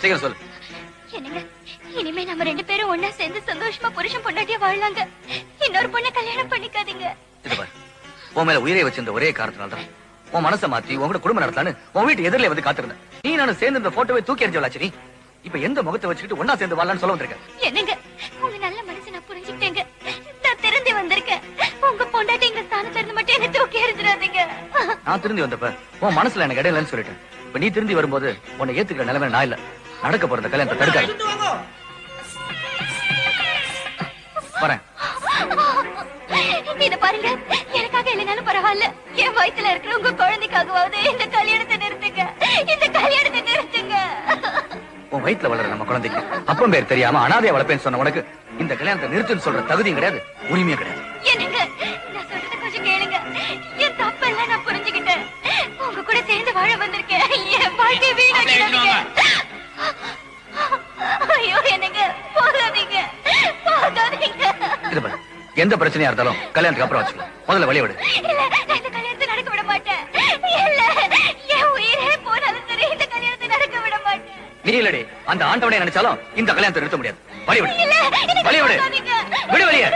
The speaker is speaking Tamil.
சீக்கிரம் சொல்லு. என்னங்க இனிமே நம்ம ரெண்டு பேரும் ஒண்ணா சேர்ந்து சந்தோஷமா புருஷன் பொண்டாட்டியா வாழலாங்க. இன்னொரு பொண்ணை கல்யாணம் பண்ணிக்காதீங்க. இது பாரு. உன் மேல உயிரை வச்சிருந்த ஒரே காரணத்தினால தான் உன் மனசை மாத்தி உன் கூட குடும்பம் நடத்தலான்னு உன் வீட்டு எதிரிலே வந்து காத்திருந்தேன். நீ நானும் சேர்ந்து இந்த போட்டோவை தூக்கி எறிஞ்சவளாச்சு நீ? இப்ப எந்த முகத்தை வச்சுக்கிட்டு ஒன்னா சேர்ந்து வாழலாம்னு சொல்ல வந்திருக்க? என்னங்க உங்க நல்ல மனசு நான் புரிஞ்சுக்கிட்டேங்க. நான் திருந்தி வந்திருக்கேன். உங்க பொண்டாட்டி எங்க ஸ்தானத்துல இருந்து மட்டும் என்ன தூக்கி எறிஞ்சிடாதீங்க. நான் திருந்தி வந்தப்ப உன் மனசுல எனக்கு இடம் இல்லைன்னு சொல்லிட்டேன். இப்ப நீ திருந்தி வரும்போது உன்னை ஏத்துக்கிற நிலைமை நான் இல்ல. நடக்க போற இந்த கல்யாணத்தை தடுக்காது. வரேன். இத பாருங்க. எனக்காக இல்லைனாலும் பரவாயில்ல. என் வயித்துல இருக்கிற உங்க குழந்தைக்காகவாவது இந்த கல்யாணத்தை நிறுத்துங்க. இந்த கல்யாணத்தை நிறுத்துங்க. உன் வயித்துல வளர நம்ம குழந்தைக்கு அப்பம் பேர் தெரியாம அனாதைய வளர்ப்பேன்னு சொன்ன உனக்கு இந்த கல்யாணத்தை நிறுத்துன்னு சொல்ற தகுதியும் கிடையாது உரிமையும் கிடையாது. என்னங்க? நான் சொல்றத கொஞ்சம் கேளுங்க. என் தப்பெல்லாம் நான் புரிஞ்சுக்கிட்டேன். உங்க கூட சேர்ந்து வாழ வந்திருக்கேன் என் வாழ்க்கை வீணாக்கிடாதீங்க ஐயோ என்னங்க போகாதீங்க போகாதீங்க இது பாரு எந்த பிரச்சனையா இருந்தாலும் கல்யாணத்துக்கு அப்புறம் வச்சுக்கலாம். முதல்ல வழிய விடு. நீ இல்லடி அந்த ஆண்டவனை நினைச்சாலும் இந்த கல்யாணத்தை நிறுத்த முடியாது. வழி விடு. வழி விடு. விடு வழிய.